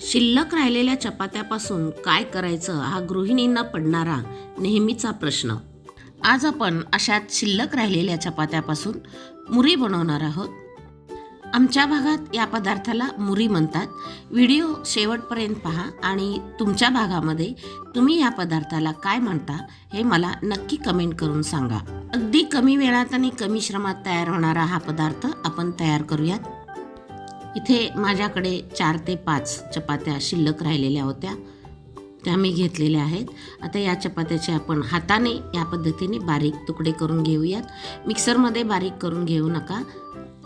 शिल्लक राहिलेल्या चपात्यापासून काय करायचं हा गृहिणींना पडणारा नेहमीचा प्रश्न. आज आपण अशात शिल्लक राहिलेल्या चपात्यापासून मुरी बनवणार आहोत. आमच्या भागात या पदार्थाला मुरी म्हणतात. व्हिडिओ शेवटपर्यंत पहा आणि तुमच्या भागामध्ये तुम्ही या पदार्थाला काय म्हणता हे मला नक्की कमेंट करून सांगा. अगदी कमी वेळात आणि कमी श्रमात तयार होणारा हा पदार्थ आपण तयार करूयात. इथे माझ्याकडे चार ते पाच चपात्या शिल्लक राहिलेल्या होत्या. त्या मी घेतलेल्या आहेत. आता या चपात्याचे आपण हाताने या पद्धतीने बारीक तुकडे करून घेऊयात. मिक्सरमध्ये बारीक करून घेऊ नका.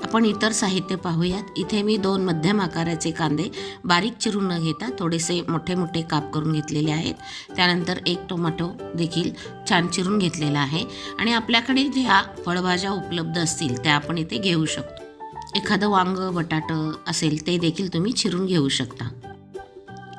आपण इतर साहित्य पाहूयात. इथे मी दोन मध्यम आकाराचे कांदे बारीक चिरून न घेता थोडेसे मोठे मोठे काप करून घेतलेले आहेत. त्यानंतर एक टोमॅटो देखील छान चिरून घेतलेला आहे. आणि आपल्याकडे ज्या फळभाज्या उपलब्ध असतील त्या आपण इथे घेऊ शकतो. एखादं वांग बटाटं असेल ते देखील तुम्ही चिरून घेऊ शकता.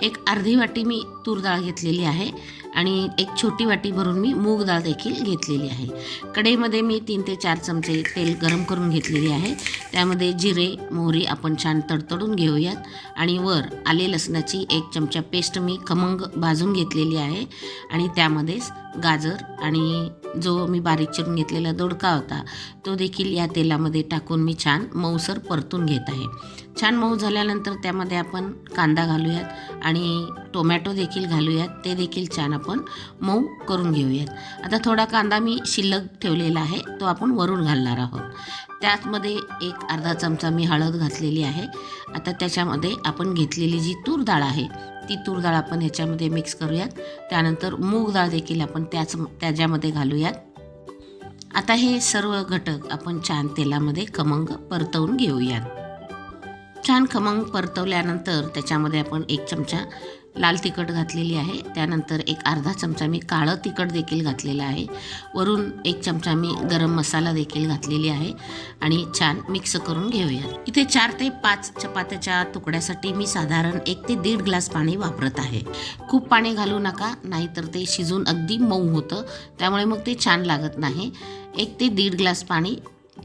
एक अर्धी वाटी मी तूर डाळ घेतलेली आहे आणि एक छोटी वाटी भरून मी मूग डाळ देखील घेतलेली आहे. कढईमध्ये मी तीन ते चार चमचे तेल गरम करून घेतलेले आहे. त्यामध्ये जिरे मोहरी आपण छान तडतडून घेऊयात. आणि वर आले लसणाची एक चमचा पेस्ट मी खमंग भाजून घेतलेली आहे. आणि त्यामध्येच गाजर आणि जो मी बारीक चिरून घेतलेला दोडका होता तो देखील या तेलामध्ये टाकून मी छान मऊसर परतून घेत आहे. छान मऊ झाल्यानंतर त्यामध्ये आपण कांदा घालूयात. आणि टोमॅटो देखील घालूयात. ते देखील छान आपण मऊ करून घेऊयात. आता थोडा कांदा मी शिल्लक ठेवलेला आहे. तो आपण वरून घालणार आहोत. त्यातमध्ये एक अर्धा चमचा मी हळद घातलेली आहे. आता त्याच्यामध्ये आपण घेतलेली जी तूर डाळ आहे ती तूर डाळ आपण ह्याच्यामध्ये मिक्स करूयात. त्यानंतर मूग डाळ देखील आपण त्याच त्याच्यामध्ये घालूयात. आता हे सर्व घटक आपण छान तेलामध्ये खमंग परतवून घेऊयात. छान खमंग परतवल्यानंतर त्याच्यामध्ये आपण एक चमचा लाल तिखट घातलेली आहे. त्यानंतर एक अर्धा चमचा मी काळं तिखट देखील घातलेलं आहे. वरून एक चमचा मी गरम मसाला देखील घातलेली आहे आणि छान मिक्स करून घेऊया. इथे चार ते पाच चपात्याच्या तुकड्यासाठी मी साधारण एक ते दीड ग्लास पाणी वापरत आहे. खूप पाणी घालू नका नाहीतर ते शिजून अगदी मऊ होतं. त्यामुळे मग ते छान लागत नाही. एक ते दीड ग्लास पाणी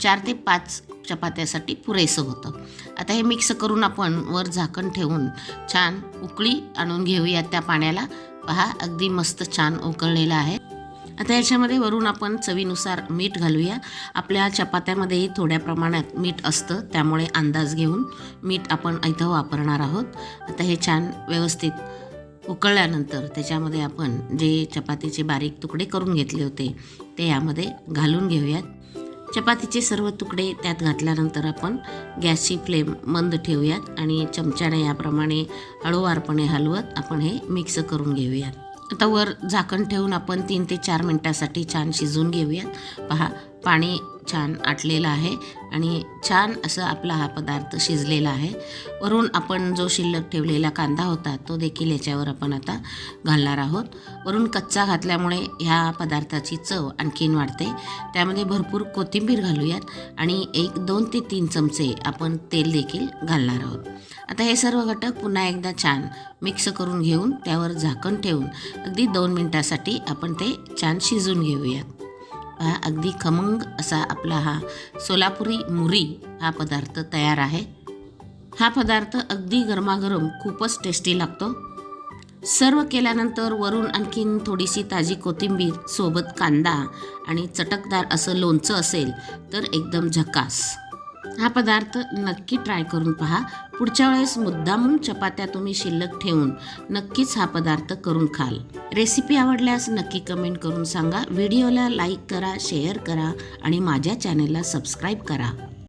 चार ते पाच चपात्यासाठी पुरेसं होतं. आता हे मिक्स करून आपण वर झाकण ठेवून छान उकळी आणून घेऊयात त्या पाण्याला. पहा अगदी मस्त छान उकळलेलं आहे. आता याच्यामध्ये वरून आपण चवीनुसार मीठ घालूया. आपल्या चपात्यामध्येही थोड्या प्रमाणात मीठ असतं त्यामुळे अंदाज घेऊन मीठ आपण इथं वापरणार आहोत. आता हे छान व्यवस्थित उकळल्यानंतर त्याच्यामध्ये आपण जे चपातीचे बारीक तुकडे करून घेतले होते ते यामध्ये घालून घेऊयात. चपातीचे सर्व तुकडे त्यात घातल्यानंतर आपण गॅसची फ्लेम मंद ठेवूयात आणि चमच्याने याप्रमाणे हळूवारपणे हलवत आपण हे मिक्स करून घेऊयात. आता वर झाकण ठेवून आपण तीन ते चार मिनटासाठी छान शिजवून घेऊयात. पहा पाणी छान आटलेलं आहे आणि छान असं आपला हा पदार्थ शिजलेला आहे. वरून आपण जो शिल्लक ठेवलेला कांदा होता तो देखील याच्यावर आपण आता घालणार आहोत. वरून कच्चा घातल्यामुळे ह्या पदार्थाची चव आणखीन वाढते. त्यामध्ये भरपूर कोथिंबीर घालूयात आणि एक दोन ते तीन चमचे आपण तेल देखील घालणार आहोत. आता हे सर्व घटक पुन्हा एकदा छान मिक्स करून घेऊन त्यावर झाकण ठेवून अगदी दोन मिनटासाठी आपण ते छान शिजून घेऊयात. अगदी खमंग असा आपला हा सोलापुरी मुरी हा पदार्थ तयार आहे. हा पदार्थ अगदी गरमागरम खूपच टेस्टी लागतो. सर्व केल्यानंतर वरून आणखीन थोडीशी ताजी कोथिंबीर सोबत कांदा आणि चटकदार असं लोणचं असेल तर एकदम झकास. हा पदार्थ नक्की ट्राय करून पहा. पुढच्या वेळेस मुद्दामून चपात्या तुम्ही शिल्लक ठेवून नक्कीच हा पदार्थ करून खाल. रेसिपी आवडल्यास नक्की कमेंट करून सांगा. व्हिडिओला लाईक करा शेअर करा आणि माझ्या चॅनलला सबस्क्राईब करा.